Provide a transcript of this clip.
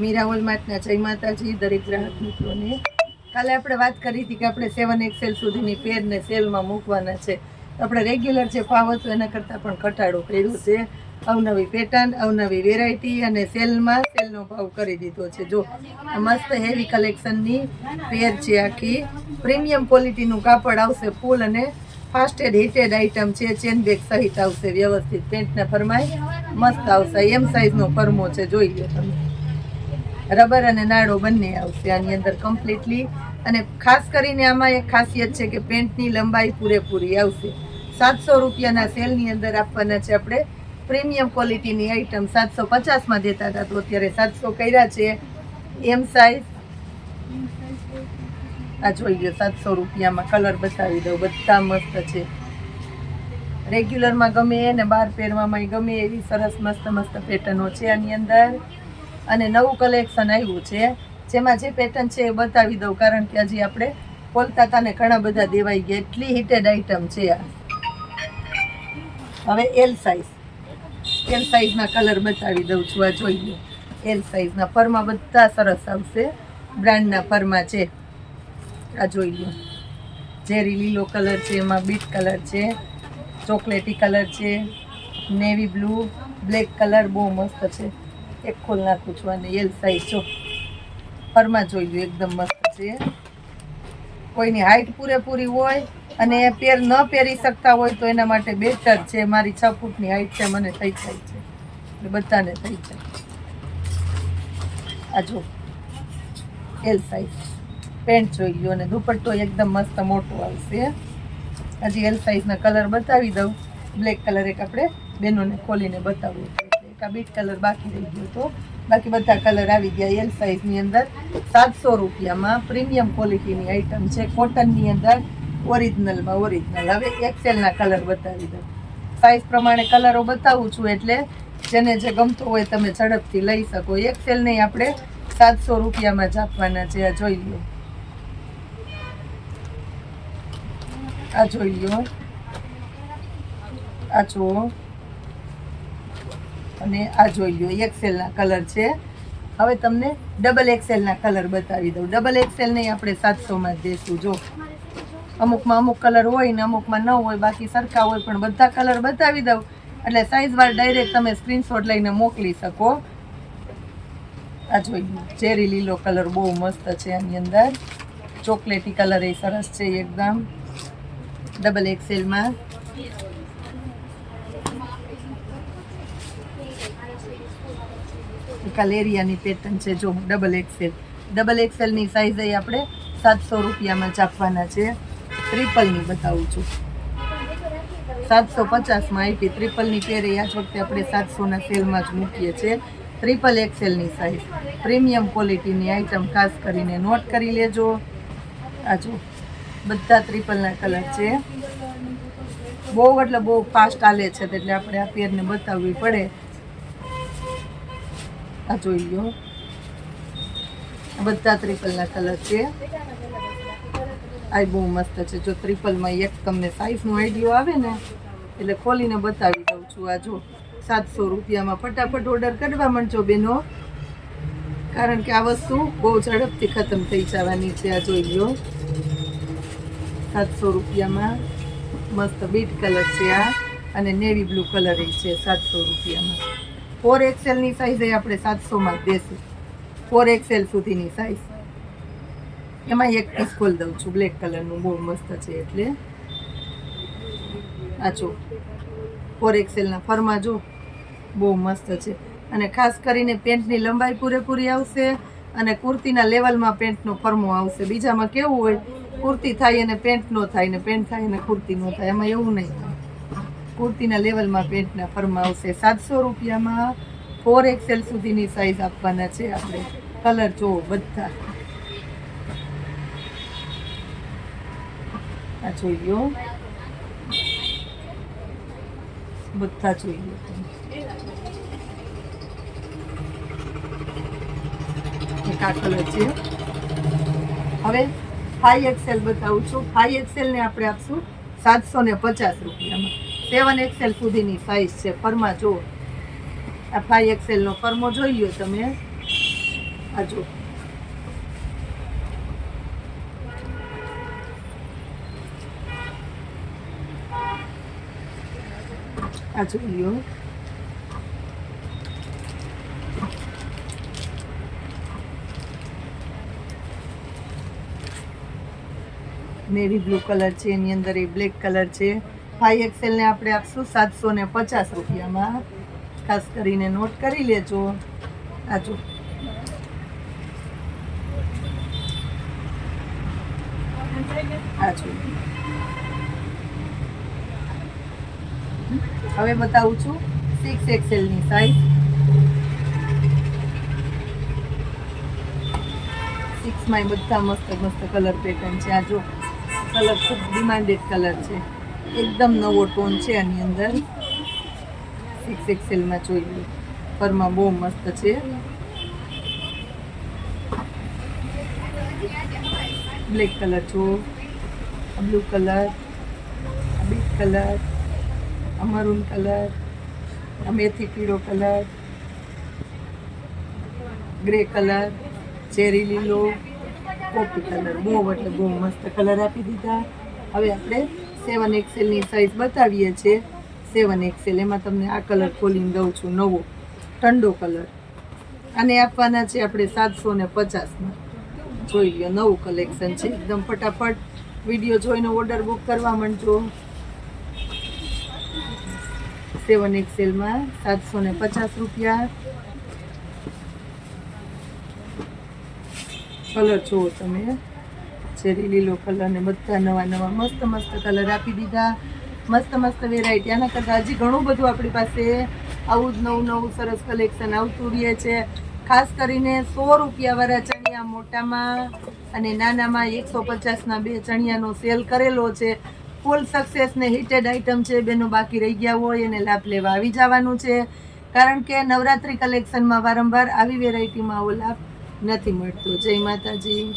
મીરા હોલમાર્ટના જય માતાજી, દરેક ગ્રાહક મિત્રોને. કાલે આપણે વાત કરી હતી કે આપણે સેવન એક્સેલ સુધીની પેરને સેલમાં મૂકવાના છે. આપણે રેગ્યુલર જે ભાવ હતો એના કરતાં પણ ઘટાડો કર્યો છે. અવનવી પેટર્ન અવનવી વેરાયટી અને સેલમાં સેલનો ભાવ કરી દીધો છે. જો મસ્ત હેવી કલેક્શનની પેર છે આખી. પ્રીમિયમ ક્વોલિટીનું કાપડ આવશે ફૂલ અને ફાસ્ટેડ હિટેડ આઇટમ છે. ચેન બેગ સહિત આવશે. વ્યવસ્થિત પેન્ટના ફરમાય મસ્ત આવશે. એમ સાઇઝનો ફરમો છે. જોઈ લો તમે. રબર અને નાળો બંને આવશે આની અંદર કમ્પ્લીટલી અને ખાસ કરીને આમાં એક ખાસિયત છે કે પેન્ટની લંબાઈ પૂરેપૂરી આવશે. સાતસો રૂપિયાના સેલની અંદર આપવાના છે આપણે. પ્રીમિયમ ક્વોલિટીની આઇટમ સાતસો પચાસમાં દેતા હતા, તો અત્યારે સાતસો કર્યા છે. એમ સાઇઝ આ જોઈ લો, સાતસો રૂપિયામાં કલર બતાવી દઉં. બધા મસ્ત છે. રેગ્યુલરમાં ગમે એને બહાર પહેરવામાં ગમે એવી સરસ મસ્ત મસ્ત પેટર્નો છે આની અંદર. અને નવું કલેક્શન આવ્યું છે. જેમાં જે પેટર્ન છે એ બતાવી દઉં, કારણ કે હજી આપણે કોલકાતાને ઘણા બધા દેવાઈ ગયા. એટલી હિટેડ આઇટમ છે આ. હવે એલ સાઇઝ એલ સાઇઝના કલર બતાવી દઉં છું આ જોઈ લો એલ સાઇઝના ફરમાં બધા સરસ આવશે. બ્રાન્ડના ફરમાં છે. આ જોઈ લો. ઝેરી લીલો કલર છે, એમાં બીટ કલર છે, ચોકલેટી કલર છે નેવી બ્લુ બ્લેક કલર બહુ મસ્ત છે. એક ખોલ નાખું છું અને એલ સાઈઝ જો. ફરમાં જોઈ લો એકદમ મસ્ત છે. કોઈની હાઈટ પૂરેપૂરી હોય અને એ પેર ન પહેરી શકતા હોય તો એના માટે બેટર છે. મારી છ ફૂટની હાઈટ છે, મને થઈ જાય છે. એટલે બધાને થઈ જાય. આ જો, એલ સાઈઝ પેન્ટ જોઈ લો અને દુપટ્ટો એકદમ મસ્ત મોટો આવશે. હજી એલ સાઈઝના કલર બતાવી દઉં. બ્લેક કલર એક આપણે બેનોને ખોલીને બતાવવું એક બીટ કલર બાકી રહી ગયો તો, બાકી બધા કલર આવી ગયા એલ સાઈઝની અંદર. સાતસો રૂપિયામાં પ્રીમિયમ ક્વોલિટીની આઇટમ છે કોટનની અંદર ઓરિજિનલમાં ઓરિજિનલ હવે એક્સેલના કલર બતાવી દઉં. સાઈઝ પ્રમાણે કલરો બતાવું છું એટલે જેને જે ગમતું હોય તમે ઝડપથી લઈ શકો. એક્સેલ નહીં આપણે સાતસો રૂપિયામાં જ આપવાના છે. આ જોઈ લો આ જોઈ લો આ જુઓ. અને આ જોઈ લો એક્સેલના કલર છે. હવે તમને ડબલ એક્સેલના કલર બતાવી દઉં. ડબલ એક્સેલ નહીં, આપણે સાતસોમાં દેશું. જો, અમુકમાં અમુક કલર હોય ને અમુકમાં ન હોય, બાકી સરખા હોય, પણ બધા કલર બતાવી દઉં. એટલે સાઇઝવાર ડાયરેક્ટ તમે સ્ક્રીનશોટ લઈને મોકલી શકો. આ જોઈ લો ચેરી લીલો કલર બહુ મસ્ત છે આની અંદર. ચોકલેટી કલર એ સરસ છે એકદમ. ડબલ એક્સેલમાં કલેરિયાની પેટર્ન છે, જો ડબલ એક્સેલ ડબલ એક્સેલની સાઇઝ એ આપણે સાતસો રૂપિયામાં જ આપવાના છે. ટ્રિપલની બતાવું છું. સાતસો પચાસમાં આપી ટ્રિપલની પેરે આ જ વખતે આપણે સાતસોના સેલમાં જ મૂકીએ છીએ. ટ્રિપલ એક્સેલની સાઇઝ પ્રીમિયમ ક્વોલિટીની આઇટમ ખાસ કરીને નોટ કરી લેજો. આ જો, બધા ટ્રિપલના કલર છે. બહુ એટલે બહુ ફાસ્ટ હાલે છે, એટલે આપણે આ પેરને બતાવવી પડે. આ જોઈ લો. બધા ત્રિપલના કલર છે. આ બહુ મસ્ત છે. જો ત્રિપલમાં એક તમને સાઈઝનો આઈડિયો આવે ને, એટલે ખોલીને બતાવી દઉં છું આ જો. સાતસો રૂપિયામાં ફટાફટ ઓર્ડર કરવા માંડજો બેનો. કારણ કે આ વસ્તુ બહુ ઝડપથી ખતમ થઈ જવાની છે, આ જોઈ લો. સાતસો રૂપિયામાં મસ્ત બીટ કલર છે આ. અને નેવી બ્લુ કલર એ છે, સાતસો રૂપિયામાં. ફોર એક્સેલની સાઇઝ એ આપણે સાતસોમાં દેશું ફોર એક્સેલ સુધીની સાઇઝ એમાં એક પીસ ખોલી દઉં છું. બ્લેક કલરનું બહુ મસ્ત છે એટલે. આ જો. ફોર એક્સેલના ફરમાં જો. બહુ મસ્ત છે. અને ખાસ કરીને પેન્ટની લંબાઈ પૂરેપૂરી આવશે અને કુર્તીના લેવલમાં પેન્ટનો ફરમો આવશે. બીજામાં કેવું હોય? કુર્તી થાય અને પેન્ટ નો થાય ને પેન્ટ થાય અને કુર્તી નો થાય. એમાં એવું નહીં. કુર્તીના લેવલમાં પેન્ટના ફરમાં આવશે. સાતસો રૂપિયામાં ફોર એક્સેલ સુધીની સાઇઝ આપવાના છે આપણે. કલર જુઓ બધા. જોઈ લો બધા જોઈ લો આ કલર છે. હવે ફાઈવ એક્સેલ બતાવું છું. ફાઈવ એક્સેલને આપણે આપશું સાતસો ને પચાસ રૂપિયામાં. સેવન એક્સેલ સુધીની સાઇઝ છે ફરમાં જો આ ફાઈવ એક્સેલનો ફરમો જોઈ લો તમે. આ જો આ જોઈ લો નેવી બ્લુ કલર છે, એની અંદર એ બ્લેક કલર છે. ફાઈવ એક્સેલને આપણે આપશું, સાતસો ને પચાસ રૂપિયામાં. ખાસ કરીને નોટ કરી લેજો. આજુ જો. આ હવે બતાવું છું સિક્સ એક્સેલની સાઈઝ સિક્સમાં બધા મસ્ત મસ્ત કલર પેટર્ન છે. આ કલર ખૂબ ડિમાન્ડેડ કલર છે. એકદમ નવો ટોન છે આની અંદર. સિક્સ એક્સેલમાં જોઈ લો ફરમાં બહુ મસ્ત છે. બ્લેક કલર જો blue colour beet colour maroon colour અમેથી મેથી પીળો કલર ગ્રે કલર ચેરી લીલો કોપી કલર બહુ, એટલે બહુ મસ્ત કલર આપી દીધા. હવે આપણે સેવન એક્સેલની સાઈઝ બતાવીએ છીએ. સેવન એક્સેલ એમાં તમને આ કલર ખોલીને દઉં છું, નવો, ઠંડો કલર આને આપવાના છે આપણે સાતસો ને પચાસમાં. જોઈ લો નવું કલેક્શન છે. એકદમ ફટાફટ વીડિયો જોઈને ઓર્ડર બુક કરવા માંડજો. સેવન એક્સેલમાં સાતસો ને પચાસ રૂપિયા. કલર જુઓ તમે. ચેરી લીલો કલર ને બધા નવા નવા મસ્ત મસ્ત કલર આપી દીધા. મસ્ત મસ્ત વેરાયટી આના કરતાં હજી ઘણું બધું આપણી પાસે આવું જ નવું નવું સરસ કલેક્શન આવતું રહે છે. ખાસ કરીને સો રૂપિયાવાળા ચણિયા મોટામાં અને નાનામાં એકસો પચાસના બે ચણિયાનો સેલ કરેલો છે. ફૂલ સક્સેસ ને હિટેડ આઇટમ છે. બેનો બાકી રહી ગયા હોય એને લાભ લેવા આવી જવાનું છે. કારણ કે નવરાત્રિ કલેક્શનમાં વારંવાર આવી વેરાયટીમાં આવો લાભ નથી મળતો. જય માતાજી.